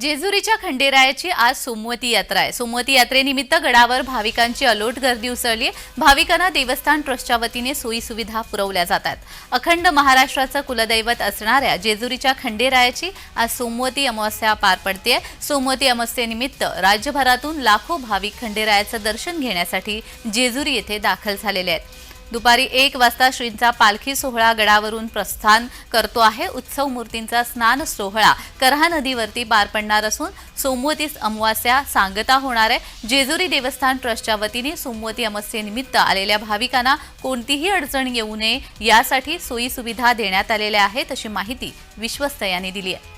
जेजुरीच्या खंडेरायाची आज सोमवती यात्रा आहे. सोमवती यात्रेनिमित्त गडावर भाविकांची अलोट गर्दी उसळली आहे. भाविकांना देवस्थान ट्रस्टच्या वतीने सोयी सुविधा पुरवल्या जातात. अखंड महाराष्ट्राचं कुलदैवत असणाऱ्या जेजुरीच्या खंडेरायाची आज सोमवती अमावस्या पार पडते सोमवती अमावस्येनिमित्त राज्यभरातून लाखो भाविक खंडेरायाचं दर्शन घेण्यासाठी जेजुरी येथे दाखल झालेले आहेत. दुपारी एक वाजता श्रींचा पालखी सोहळा गडावरून प्रस्थान करतो आहे. उत्सव मूर्तींचा स्नान सोहळा करहा नदीवरती पार पडणार असून सोमवतीस अमावास्या सांगता होणार आहे. जेजुरी देवस्थान ट्रस्टच्या वतीने सोमवती अमावस्येनिमित्त आलेल्या भाविकांना कोणतीही अडचण येऊ नये यासाठी सोयी सुविधा देण्यात आलेल्या आहेत अशी माहिती विश्वस्त यांनी दिली आहे.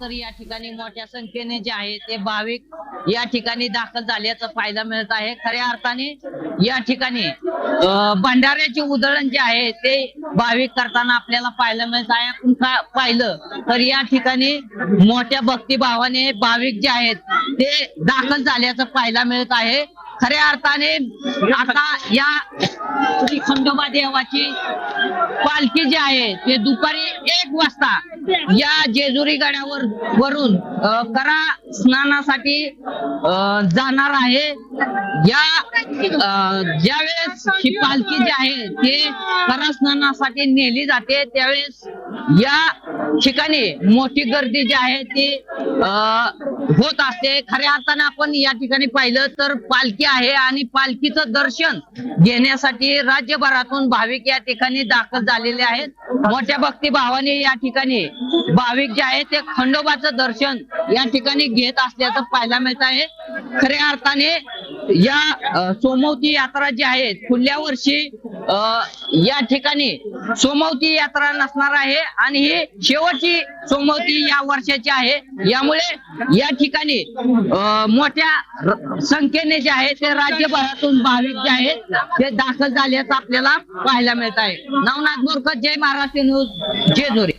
तर या ठिकाणी मोठ्या संख्येने जे आहे ते भाविक या ठिकाणी दाखल झाल्याचा फायदा मिळत आहे. खऱ्या अर्थाने या ठिकाणी भंडाऱ्याचे उधळण जे आहे ते भाविक करताना आपल्याला पाहायला मिळत आहे. आपण का- पाहिलं तर या ठिकाणी मोठ्या भक्तिभावाने भाविक जे आहेत ते दाखल झाल्याचं पाहायला मिळत आहे. खऱ्या अर्थाने आता या श्री खंडोबा देवाची पालखी जी आहे ते दुपारी एक वाजता या जेजुरी गडावर वरून करा स्नानासाठी जाणार आहे. या ज्यावेळेस ही पालखी जी आहे ते करा स्नानासाठी नेली जाते. त्यावेळेस या ठिकाणी मोठी गर्दी जी आहे ती होत असते. खऱ्या अर्थाने आपण या ठिकाणी पाहिलं तर पालखी आहे आणि पालखीचं दर्शन घेण्यासाठी राज्यभरातून भाविक या ठिकाणी दाखल झालेले आहेत. मोठ्या भक्तिभावाने या ठिकाणी भाविक जे आहेत ते खंडोबाचं दर्शन या ठिकाणी घेत असल्याचं पाहायला मिळत आहे. खऱ्या अर्थाने या सोमवती यात्रा जी आहे पुढल्या वर्षी या ठिकाणी सोमवती यात्रा नसणार आहे आणि ही शेवटची सोमवती या वर्षाची आहे. यामुळे या ठिकाणी मोठ्या संख्येने जे आहे ते राज्यभरातून भाविक जे आहेत ते दाखल झाल्याचं आपल्याला पाहायला मिळत आहे. नवनाथ बोरकर जय महाराष्ट्र न्यूज जेजुरी.